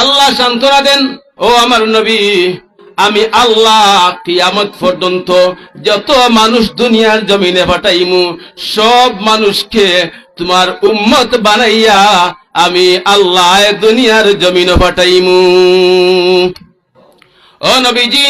আল্লাহ সান্ত্বনা দেন, ও আমার নবী, আমি আল্লাহ কিয়ামত পর্যন্ত যত মানুষ দুনিয়ার জমিনে পাঠাইমু সব মানুষকে তোমার উম্মত বানাইয়া আমি আল্লাহ দুনিয়ার জমিনে পাঠাইমু ও নবীজি,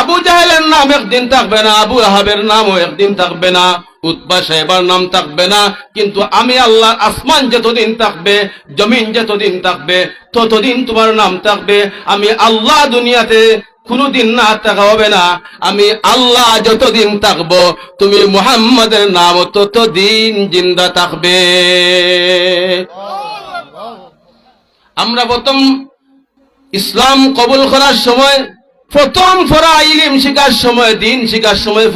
আবু জাহেলের নাম একদিন থাকবে না, আবু আহাবের নামও একদিন থাকবে না উৎপা সাহেবার নাম থাকবে না, কিন্তু আমি আল্লাহ আসমান যতদিন থাকবে, জমিন যতদিন থাকবে, ততদিন তোমার নাম থাকবে। আমি আল্লাহ দুনিয়াতে কোনদিন না থাকা হবে না, আমি আল্লাহ যতদিন থাকব, তুমি মুহাম্মাদের নাম ততদিন জিন্দা থাকবে। আমরা প্রথম ইসলাম কবুল করার সময় প্রথম ফরা ইলিম শিকার সময়, দিন শিকার সময়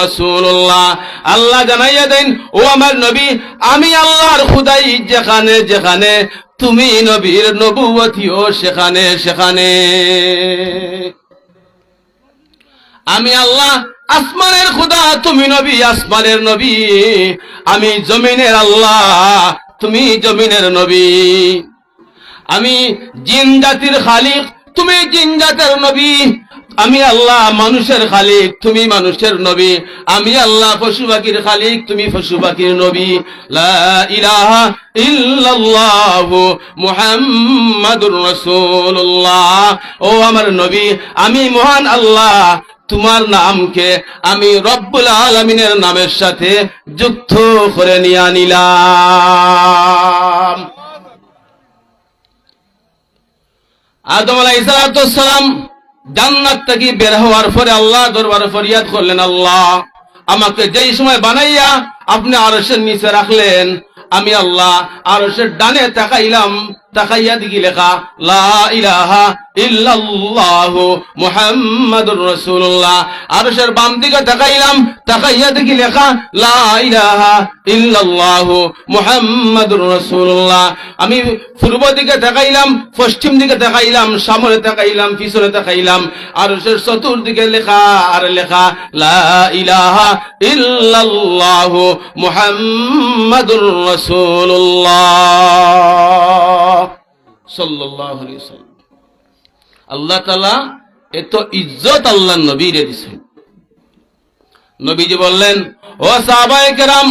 রাসূলুল্লাহ। আল্লাহ জানাইয়া দেন, ও আমার নবী, আমি আল্লাহর খুদাই যেখানে যেখানে, তুমি নবীর নবুয়তিও সেখানে সেখানে। আমি আল্লাহ, আসমানের খুদা, তুমি নবী, আসমানের নবী। আমি জমিনের আল্লাহ তুমি জমিনের নবী। আমি জিন জাতির খালিক, তুমি জিন জাতের নবী। আমি আল্লাহ মানুষের খালিক, তুমি মানুষের নবী। আমি আল্লাহ পশু পাখির খালিক, তুমি পশু পাখির নবী। মুহাম্মাদুর রাসূলুল্লাহ। ও আমার নবী, আমি মহান আল্লাহ। তোমার নামকে আমি রব্বুল আলমিনের নামের সাথে যুক্ত করে নিয়ে নিলাম আদম আলাইসালাম জান্নাত থেকে বের হওয়ার পরে আল্লাহ দরবারে ফরিয়াদ করলেন, আল্লাহ, আমাকে যেই সময় বানাইয়া আপনি আরসের নিচে রাখলেন, আমি আল্লাহ আরসের ডানে তাকাইলাম তাকাইয়া দিকে লেখা, লা ইলাহা ইল্লাল্লাহ মুহাম্মাদুর রাসূলুল্লাহ। আরশের বাম দিকে তাকাইলাম, তাকাইয়া দিকে লেখা, লা ইলাহা ইল্লাল্লাহ মুহাম্মাদুর রাসূলুল্লাহ। আমি পূর্ব দিকে তাকাইলাম, পশ্চিম দিকে তাকাইলাম, সামনে তাকাইলাম, পিছনে তাকাইলাম, আরশের চতুর্দিকে লেখা, আর লেখা, লা ইলাহা ইল্লাল্লাহ মুহাম্মাদুর রাসূলুল্লাহ। ওয়াসাল্লাম। আল্লাহ তালা এত ইজ্জত আল্লাহ নবীরে দিছেন। নবীজি বললেন, ও সাহাবায়ে কেরাম,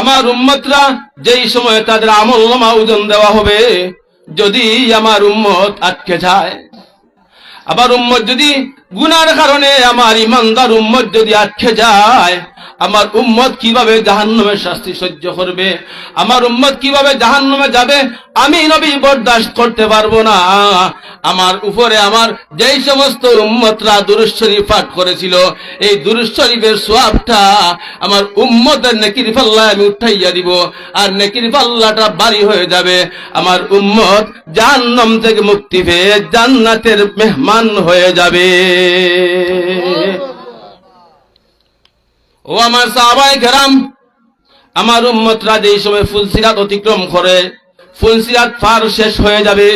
আমার উম্মতরা যেই সময় তাদের আমল ওজন দেওয়া হবে, যদি আমার উম্মত আটকে যায় আবার উম্মত যদি গুনার কারণে আমার ইমানদার উম্মত যদি আটকে যায়, আমার উম্মত কীভাবে জাহান্নামের শাস্তি সহ্য করবে? আমার উম্মত কীভাবে জাহান্নামে যাবে? আমি নবী বরদাস্ত করতে পারব না। আমার উপরে আমার যেই সমস্ত উম্মতরা দুরুশ শরীফ পাঠ করেছিল, এই দুরুশ শরীফের সোয়াবটা আমার উম্মতের নেকির পাল্লা আমি উঠাইয়া দিব, আর নেকির পাল্লাটা বাড়ি হয়ে যাবে। আমার উম্মত জাহান্নাম থেকে মুক্তি পেয়ে জান্নাতের মেহমান হয়ে যাবে। ও আমার সাহাবাই ঘেরাম আমার উম্মতরা যেই সময় ফুলসিরাত অতিক্রম করে, ফুলসিরাত পার শেষ হয়ে যাবে।